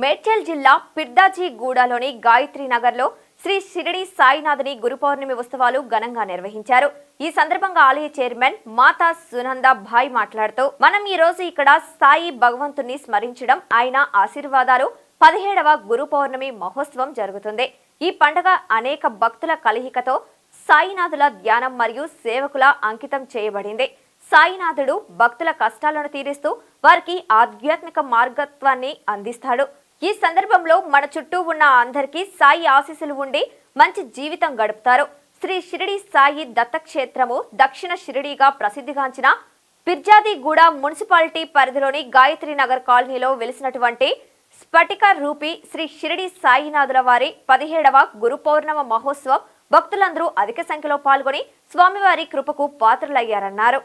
మేడ్చల్ జిల్లా పిర్దాజీగూడలోని గాయత్రి నగర్లో శ్రీ షిరిడి సాయినాథుని గురు పౌర్ణమి ఉత్సవాలు ఘనంగా నిర్వహించారు. ఈ సందర్భంగా ఆలయ చైర్మన్ మాతా సునంద భాయ్ మాట్లాడుతూ మనం ఈ రోజు ఇక్కడ సాయి భగవంతుని స్మరించడం ఆయన ఆశీర్వాదాలు పదిహేడవ గురు పౌర్ణమి మహోత్సవం జరుగుతుంది. ఈ పండుగ అనేక భక్తుల కలయికతో సాయినాథుల ధ్యానం మరియు సేవకుల అంకితం చేయబడింది. సాయినాథుడు భక్తుల కష్టాలను తీరుస్తూ వారికి ఆధ్యాత్మిక మార్గత్వాన్ని అందిస్తాడు. ఈ సందర్భంలో మన చుట్టూ ఉన్న అందరికీ సాయి ఆశీస్సులు ఉండి మంచి జీవితం గడుపుతారు. శ్రీ షిరిడి సాయి దత్తక్షేత్రము దక్షిణ షిరిడిగా ప్రసిద్ధిగాంచిన పిర్జాదిగూడ మున్సిపాలిటీ పరిధిలోని గాయత్రి నగర్ కాలనీలో వెలిసినటువంటి స్ఫటిక రూపి శ్రీ షిరిడి సాయినాథుల వారి పదిహేడవ గురు పౌర్ణమ మహోత్సవం భక్తులందరూ అధిక సంఖ్యలో పాల్గొని స్వామివారి కృపకు పాత్రలయ్యారన్నారు.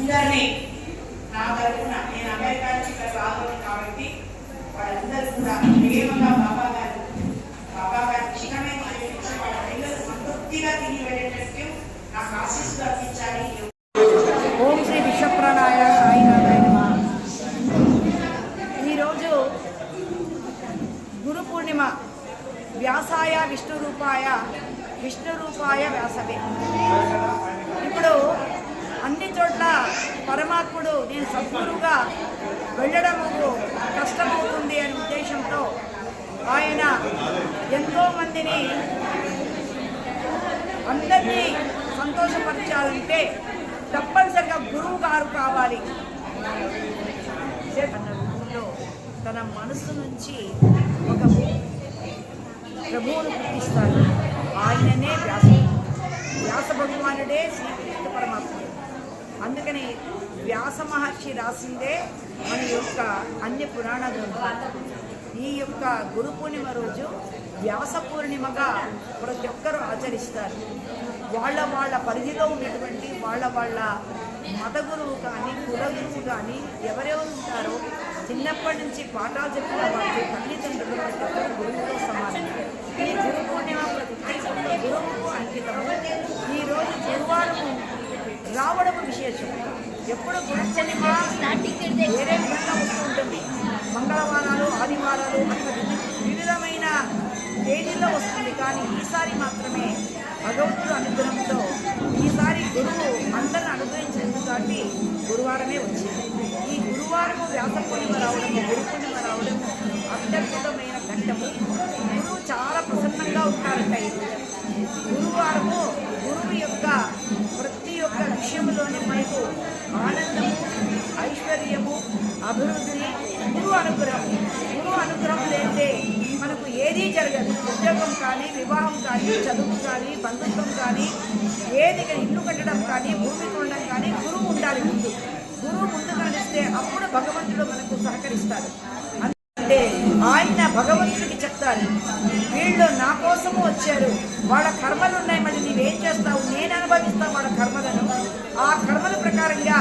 అందరినీ నా తరఫున నేను అమెరికా నుంచి ఇక్కడ రావాలి కాబట్టి వాళ్ళందరూ కూడా ప్రేమగా బాబా గారు బాబా గారు ఇష్టమైన చేయించి వాళ్ళ పిల్లలు సంతృప్తిగా తిరిగి వెళ్ళేటట్టు నాకు ఆశీస్సులు అందించాలి ఓం శ్రీ విశ్వప్రాణాయ సాయినాథాయ ఈరోజు గురు పూర్ణిమ వ్యాసాయ విష్ణు రూపాయ విష్ణు రూపాయ వ్యాసవే. ఇప్పుడు అన్ని చోట్ల పరమాత్ముడు నేను సద్గురుగా వెళ్ళడము కష్టమవుతుంది అనే ఉద్దేశంతో ఆయన ఎంతోమందిని అందరినీ సంతోషపరచాలంటే తప్పనిసరిగా గురువు గారు కావాలి. తన రూపంలో తన మనసు నుంచి ఒక ప్రభువును గుర్తిస్తాడు ఆయననే వ్యాస వ్యాస భగవానుడే శ్రీకృష్ణ పరమాత్ముడు. అందుకని వ్యాస మహర్షి రాసిందే మన యొక్క అన్ని పురాణ గ్రంథాలు ఈ యొక్క గురు పూర్ణిమ రోజు వ్యాస పూర్ణిమగా ప్రతి ఒక్కరూ ఆచరిస్తారు. వాళ్ళ వాళ్ళ పరిధిలో ఉన్నటువంటి వాళ్ళ వాళ్ళ మత గురువు కానీ కుల గురువు కానీ ఎవరెవరు ఉంటారో చిన్నప్పటి నుంచి పాఠాలు చెప్పిన వాళ్ళు తల్లిదండ్రులు ప్రతి ఒక్కరు గురువుతో సమానం. ఈ గురు పూర్ణిమ ప్రతి గురువుకు అంకితము. ఈరోజు గురువారము రావడం విశేషం. ఎప్పుడు గురు వేరే విధంగా వస్తూ ఉంటుంది. మంగళవారాలు ఆదివారాలు వివిధమైన తేదీల్లో వస్తుంది. కానీ ఈసారి మాత్రమే భగవంతుడు అనుగ్రహంతో ఈసారి గురువు అందరిని అనుగ్రహించినందుకు కాబట్టి గురువారమే వచ్చింది. ఈ గురువారము వ్యాస పూర్ణిమ ఉద్యోగం కానీ వివాహం కానీ చదువు కానీ బంధుత్వం కానీ ఏది ఇల్లు కట్టడం కానీ భూమి కొనడం కానీ గురువు ఉండాలి ముందు. గురువు ముందు కనిస్తే అప్పుడు భగవంతుడు మనకు సహకరిస్తాడు. అంటే ఆయన భగవంతుడికి చెప్తారు వీళ్ళు నా కోసము వచ్చారు. వాళ్ళ కర్మలు ఉన్నాయి మళ్ళీ నీవేం చేస్తావు? నేను అనుభవిస్తాను వాళ్ళ కర్మలను. ఆ కర్మల ప్రకారంగా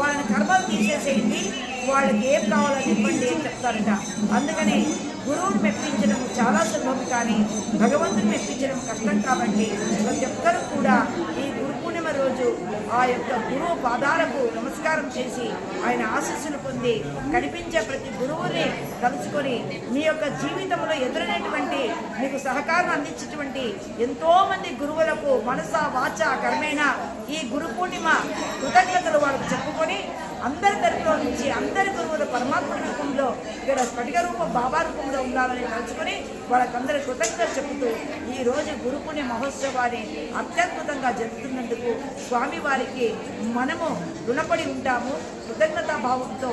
వాళ్ళని కర్మలు తీసేసేయండి. వాళ్ళకి ఏం కావాలని చెప్పండి అని చెప్తారట. అందుకని గురువుని మెప్పించడం చాలా సులభం కానీ భగవంతుని మెప్పించడం కష్టం కాబట్టి ప్రతి ఒక్కరూ కూడా ఈ గురు పూర్ణిమ రోజు ఆ యొక్క గురువు పాదాలకు నమస్కారం చేసి ఆయన ఆశీస్సులు పొంది కనిపించే ప్రతి గురువుని కలుసుకొని మీ యొక్క జీవితంలో ఎదురైనటువంటి మీకు సహకారం అందించేటువంటి ఎంతోమంది గురువులకు మనస వాచ కర్మేణ ఈ గురు పూర్ణిమ కృతజ్ఞతలు వాళ్ళకు చెప్పుకొని అందరి తరపున రూపంలో నుంచి అందరి గురువులు పరమాత్మ రూపంలో ఇక్కడ స్ఫటిక రూపం బాబా రూపంలో ఉండాలని తలుచుకొని వాళ్ళకందరి కృతజ్ఞత చెబుతూ ఈ రోజు గురు మహోత్సవాన్ని అత్యద్భుతంగా జరుపుతున్నందుకు స్వామివారికి మనము రుణపడి ఉంటాము. కృతజ్ఞతాభావంతో